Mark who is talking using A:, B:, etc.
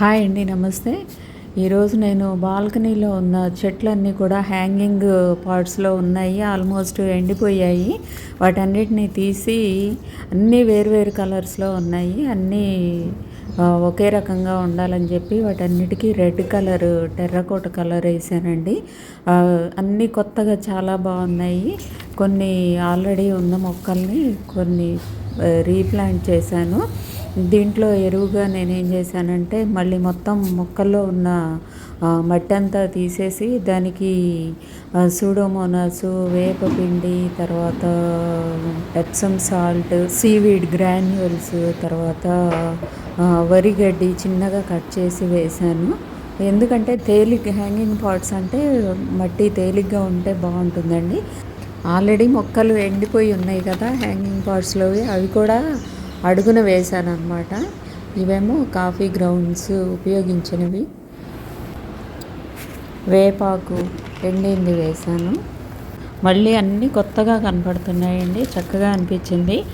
A: Hi అండి నమస్తే. ఈరోజు నేను బాల్కనీలో ఉన్న చెట్లన్నీ కూడా హ్యాంగింగ్ పార్ట్స్లో ఉన్నాయి ఆల్మోస్ట్ ఎండిపోయాయి. వాటన్నిటిని తీసి అన్నీ వేరువేరు కలర్స్లో ఉన్నాయి. అన్నీ ఒకే రకంగా ఉండాలని చెప్పి వాటన్నిటికీ రెడ్ కలర్ టెర్రకోట కలర్ వేసానండి. అన్నీ కొత్తగా చాలా బాగున్నాయి. కొన్ని ఆల్రెడీ ఉన్న మొక్కల్ని కొన్ని రీప్లాంట్ చేశాను. దీంట్లో ఎరువుగా నేనేం చేశానంటే మళ్ళీ మొత్తం మొక్కల్లో ఉన్న మట్టి అంతా తీసేసి దానికి సూడోమోనాసు వేపపిండి తర్వాత ఎప్సమ్ సాల్ట్ సీవీడ్ గ్రాన్యూల్స్ తర్వాత వరిగడ్డి చిన్నగా కట్ చేసి వేశాను. ఎందుకంటే తేలిక హ్యాంగింగ్ పాట్స్ అంటే మట్టి తేలిగ్గా ఉంటే బాగుంటుందండి. ఆల్రెడీ మొక్కలు ఎండిపోయి ఉన్నాయి కదా హ్యాంగింగ్ పాట్స్లోవి అవి కూడా అడుగున వేశానమాట ఇవేమో కాఫీ గ్రౌండ్స్ ఉపయోగించినవి. వేపాకు ఎండింది వేశాను. మళ్ళీ అన్నీ కొత్తగా కనపడుతున్నాయండి చక్కగా అనిపించింది.